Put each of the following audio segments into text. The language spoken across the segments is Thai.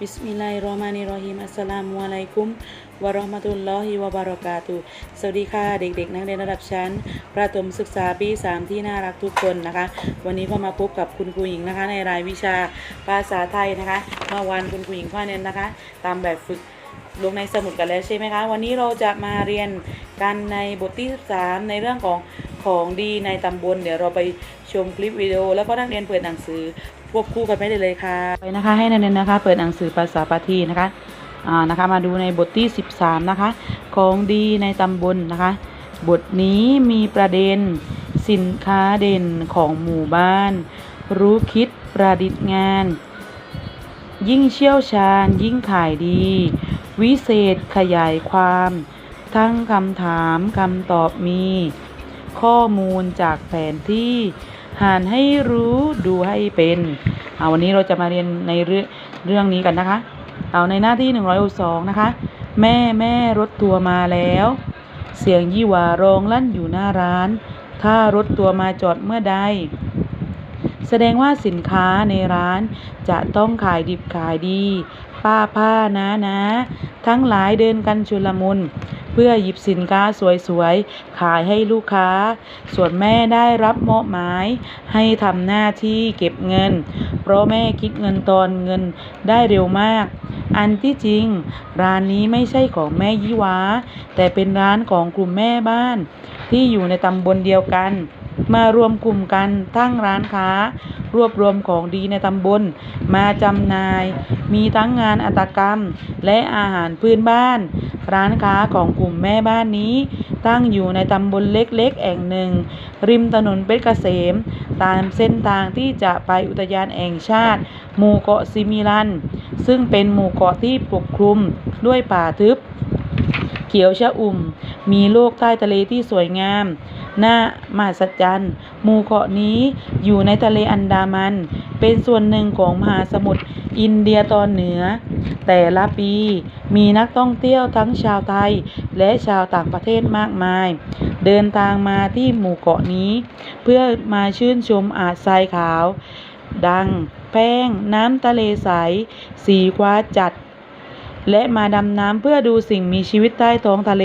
บิสมิลลาฮิรเราะห์มานิรเราะฮีมอัสสลามุอะลัยกุมวะเราะห์มะตุลลอฮิวะบารอกาตุสวัสดีค่ะเด็กๆ นักเรียนระดับชั้น ประถมศึกษาปี 3 ที่น่ารักทุกคนนะคะ วันนี้ก็มาพบกับคุณครูหญิงนะคะ ในรายวิชาภาษาไทยนะคะเมื่อวานคุณครูหญิงพ่อเน้นนะคะ ตามแบบฝึกลงในสมุดกันแล้วใช่ไหมคะ วันนี้เราจะมาเรียนกันในบทที่ 13 ในเรื่องของของดีในตำบล เดี๋ยวเราไปชมคลิปวิดีโอ แล้วก็นักเรียนเปิดหนังสือ ควบคู่กันไปได้เลยค่ะไปนะคะให้นักเนนะคะเปิดหนังสือภาษาปาทีนะคะอ่านะคะมาดูในบทที่ 13 นะคะ ของดีในตำบลนะคะ บทนี้มีประเด็นสินค้าเด่นของหมู่บ้าน รู้คิดประดิษฐ์งาน ยิ่งเชี่ยวชาญยิ่งขายดี วิเศษขยายความ ทั้งคำถามคำตอบมี ข้อมูลจากแผนที่ หานให้รู้ดูให้เป็นเอาวันนี้เราจะมาเรียนในเรื่องเรื่องนี้กันนะคะ เอาในหน้าที่162นะคะ แม่แม่รถทัวร์มาแล้ว เสียงยี่หวาร้องลั่นอยู่หน้าร้าน ถ้ารถตัวร์มาจอดเมื่อใด แสดงว่าสินค้าในร้านจะต้องขายดิบขายดี ป้าผ้านะนะ ทั้งหลายเดินกันชุลมุน เพื่อหยิบสินค้าสวยๆ ขายให้ลูกค้า ส่วนแม่ได้รับมอบหมาย ให้ทำหน้าที่เก็บเงิน เพราะแม่คิดเงินตอนเงินได้เร็วมาก อันที่จริง ร้านนี้ไม่ใช่ของแม่ยี่วาแต่เป็นร้านของกลุ่มแม่บ้าน ที่อยู่ในตำบลเดียวกัน มารวมกลุ่มกันตั้งร้านค้า รวบรวมของดีในตำบล มาจำหน่าย มีทั้งงานอัตกรรม และอาหารพื้นบ้าน ร้านค้าของกลุ่มแม่บ้านนี้ ตั้งอยู่ในตำบลเล็กๆ แห่งหนึ่ง ริมถนนเพชรเกษม ตามเส้นทางที่จะไปอุทยานแห่งชาติ หมู่เกาะซิมิลัน ซึ่งเป็นหมู่เกาะที่ปกคลุมด้วยป่าทึบ ขียวชะอุ่ม มีโลกใต้ทะเลที่สวยงาม น่ามหัศจรรย์หมู่เกาะนี้อยู่ในทะเลอันดามัน เป็นส่วนหนึ่งของมหาสมุทรอินเดียตอนเหนือ แต่ละปีมีนักท่องเที่ยวทั้งชาวไทยและชาวต่างประเทศมากมาย เดินทางมาที่หมู่เกาะนี้ เพื่อมาชื่นชมอาดทรายขาว ดัง แป้ง น้ำทะเลใส สีฟ้าจัด และมาดำน้ำเพื่อดูสิ่งมีชีวิตใต้ท้องทะเล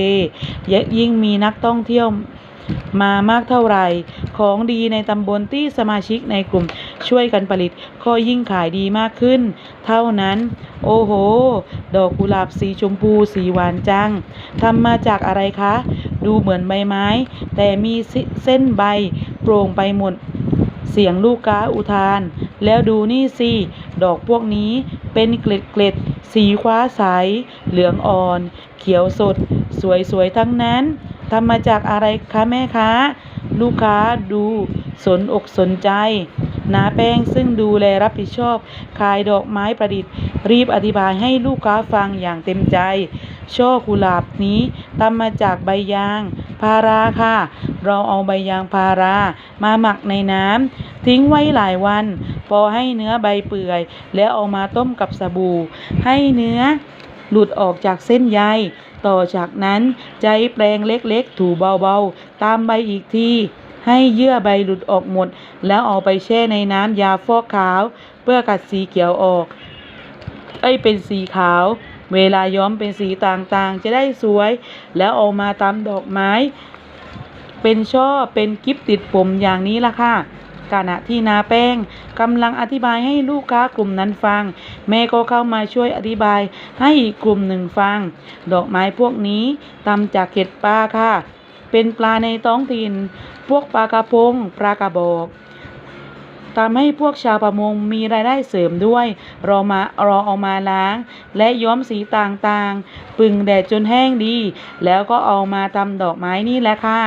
ยิ่งมีนักท่องเที่ยวมามากเท่าไหร่ของดีในตำบลที่สมาชิกในกลุ่มช่วยกันผลิตก็ยิ่งขายดีมากขึ้น เท่านั้น โอ้โห ดอกกุหลาบสีชมพูสีหวานจังทำมาจากอะไรคะ ดูเหมือนใบไม้ แต่มีเส้นใบโปร่งไปหมด เสียงลูกก้าอุทาน แล้วดูนี่สิ ดอกพวกนี้เป็นเกล็ดเกล็ดสีฟ้าใส เหลืองอ่อน เขียวสด สวยๆ ทั้งนั้นทำมาจากอะไรคะแม่คะลูกค้าดูสนอกสนใจนาแป้งซึ่งดูแลรับผิดชอบ ขายดอกไม้ประดิษฐ์ รีบอธิบายให้ลูกค้าฟังอย่างเต็มใจ ช่อกุหลาบนี้ทำมาจากใบยาง พาราค่ะ เราเอาใบยางพารามาหมักในน้ำทิ้งไว้หลายวัน พอให้เนื้อใบเปื่อย แล้วเอามาต้มกับสบู่ ให้เนื้อหลุดออกจากเส้นใย ต่อจากนั้นใจแปรงเล็กๆ ถูเบาๆ ตามใบอีกที ให้เยื่อใบหลุดออกหมด แล้วเอาไปแช่ในน้ำยาฟอกขาว เพื่อกัดสีเขียวออก เอ้ยเป็นสีขาว เวลาย้อมเป็นสีต่างๆ จะได้สวย แล้วเอามาตำดอกไม้ เป็นช่อเป็นกิฟติดผมอย่างนี้ล่ะค่ะขณะที่นาแป้งกำลังอธิบายให้ลูกค้ากลุ่มนั้นฟัง แม่ก็เข้ามาช่วยอธิบายให้อีกกลุ่มหนึ่งฟัง ดอกไม้พวกนี้ทำจากเห็ดปลาค่ะ เป็นปลาในท้องถิ่น พวกปลากระพงปลากระบอก ทำให้พวกชาวประมงมีรายได้เสริมด้วย รอมารอเอามาล้าง และย้อมสีต่างๆ ปึงแดดจนแห้งดี แล้วก็เอามาทำดอกไม้นี่แหละค่ะ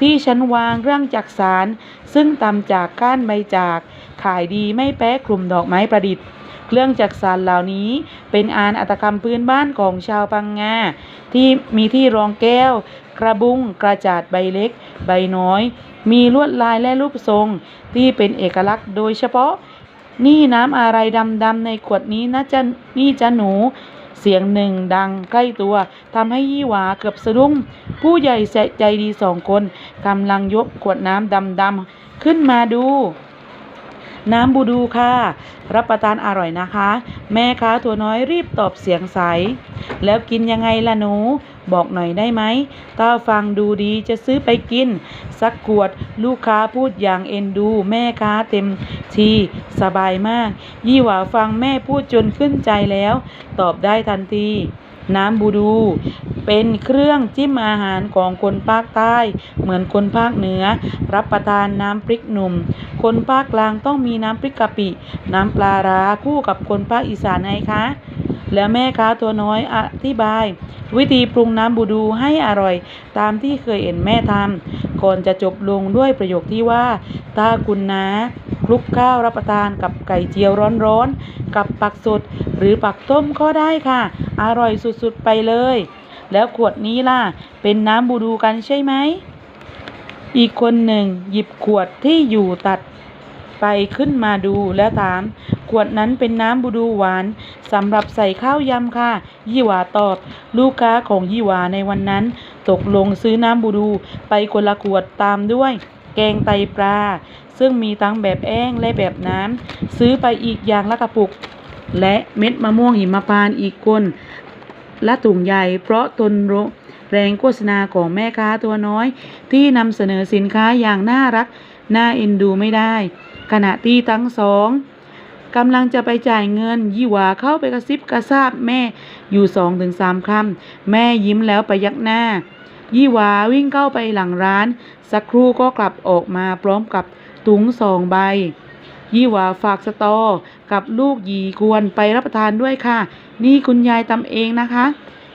ที่ฉันวางเครื่องจักสารซึ่งทำจากก้านใบจาก ขายดีไม่แพ้กลุ่มดอกไม้ประดิษฐ์เครื่องจักสานเหล่านี้เป็นอานอัตกรรมพื้นบ้านของชาวปังงาที่มีที่รองแก้ว กระบุง กระจาดใบเล็ก ใบน้อย มีลวดลายและรูปทรง ที่เป็นเอกลักษณ์โดยเฉพาะ นี่น้ำอะไรดำๆในขวดนี้นะจะนี่จะหนูเสียงหนึ่งดังใกล้ตัวทำให้ยี่หวาเกือบสะดุ้ง ผู้ใหญ่ใจดีสองคนกำลังยกขวดน้ำดำๆขึ้นมาดู น้ำบูดูค่ะ รับประทานอร่อยนะคะ แม่ค้าตัวน้อยรีบตอบเสียงใส แล้วกินยังไงล่ะหนู บอกหน่อยได้ไหมถ้าฟังดูดีจะซื้อไปกิน สักขวดลูกค้าพูดอย่างเอ็นดู แม่ค้าเต็มทีสบายมาก ยี่หว่าฟังแม่พูดจนขึ้นใจแล้ว ตอบได้ทันทีน้ำบูดู เป็นเครื่องจิ้มอาหารของคนภาคใต้ เหมือนคนภาคเหนือ รับประทานน้ำพริกหนุ่ม คนภาคกลางต้องมีน้ำพริกกะปิ น้ำปลาร้าคู่กับคนภาคอีสานไงคะ แล้วแม่ค้าตัวน้อยอธิบาย วิธีปรุงน้ำบูดูให้อร่อย ตามที่เคยเห็นแม่ทำก่อนจะจบลงด้วยประโยคที่ว่า ถ้าคุณนะคลุกข้าวรับประทานกับไก่เจียวร้อนๆ กับปักสดหรือปักต้มก็ได้ค่ะ อร่อยสุดๆไปเลย แล้วขวดนี้ล่ะ เป็นน้ำบูดูกันใช่ไหม อีกคนหนึ่งหยิบขวดที่อยู่ตัดไปขึ้นมาดูแล้วถาม วดนั้นเป็นน้ำบูดูหวานสำหรับใส่ข้าวยำค่ะ ยี่หวาตอบ ลูกค้าของยี่หวาในวันนั้น ตกลงซื้อน้ำบูดูไปคนละขวดตามด้วย แกงไตปลา ซึ่งมีทั้งแบบแห้งและแบบน้ำซื้อไปอีกอย่างละกระปุก และเม็ดมะม่วงหิมพานต์อีกคนและถุงใหญ่ เพราะทนรแรงโฆษณาของแม่ค้าตัวน้อย ที่นำเสนอสินค้าอย่างน่ารัก น่าเอ็นดูไม่ได้ ขณะที่ทั้งสอง กำลังจะไปจ่ายเงิน ยี่หวาเข้าไปกระซิบกระซาบแม่อยู่สองถึงสามคำแม่ยิ้มแล้วไปยักหน้า ยี่หวาวิ่งเข้าไปหลังร้าน สักครู่ก็กลับออกมาพร้อมกับถุงสองใบ ยี่หวาฝากสตอ กับลูกหยีควรไปรับประทานด้วยค่ะ นี่คุณยายตำเองนะคะ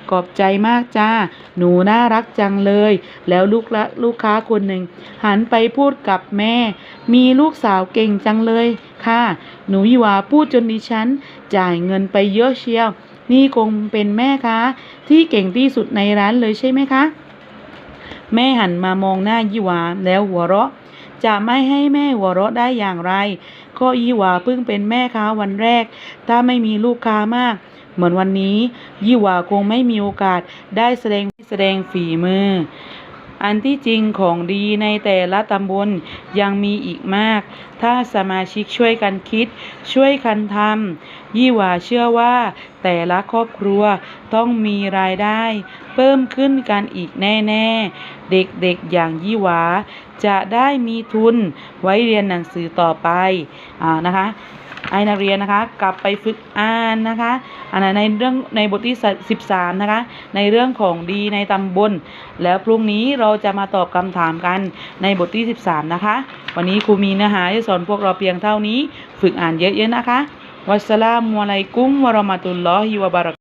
ขอบใจมากจ้า หนูน่ารักจังเลย แล้วลูกละลูกค้าคนหนึ่งหันไปพูดกับแม่ มีลูกสาวเก่งจังเลยค่ะ หนูยี่หวาพูดจนดิฉัน จ่ายเงินไปเยอะเชียว นี่คงเป็นแม่ค้าที่เก่งที่สุดในร้านเลยใช่ไหมคะ แม่หันมามองหน้ายี่หวาแล้วหัวเราะจะไม่ให้แม่หัวเราะได้อย่างไร ก็ยี่หวาเพิ่งเป็นแม่ค้าวันแรก ถ้าไม่มีลูกค้ามาก เหมือนวันนี้ ยี่หว่าคงไม่มีโอกาสได้แสดงแสดงฝีมือ อันที่จริงของดีในแต่ละตำบลยังมีอีกมาก ถ้าสมาชิกช่วยกันคิด ช่วยกันทำยี่หว่าเชื่อว่า แต่ละครอบครัวต้องมีรายได้ เพิ่มขึ้นกันอีกแน่ๆ เด็กๆอย่างยี่หวาจะได้มีทุนไว้เรียนหนังสือต่อไปอ่านะคะ ไอนาเรียนะคะ กลับไปฝึกอ่านนะคะอันนั้นในเรื่องในบทที่ 13 นะคะ ในเรื่องของดีในตำบล แล้วพรุ่งนี้เราจะมาตอบคำถามกันในบทที่ 13 นะคะ วันนี้ครูมีเนื้อหาที่สอนพวกเราเพียงเท่านี้ ฝึกอ่านเยอะๆนะคะ วัสสลามุอะลัยกุมวะราะมะตุลลอฮิวะบาระ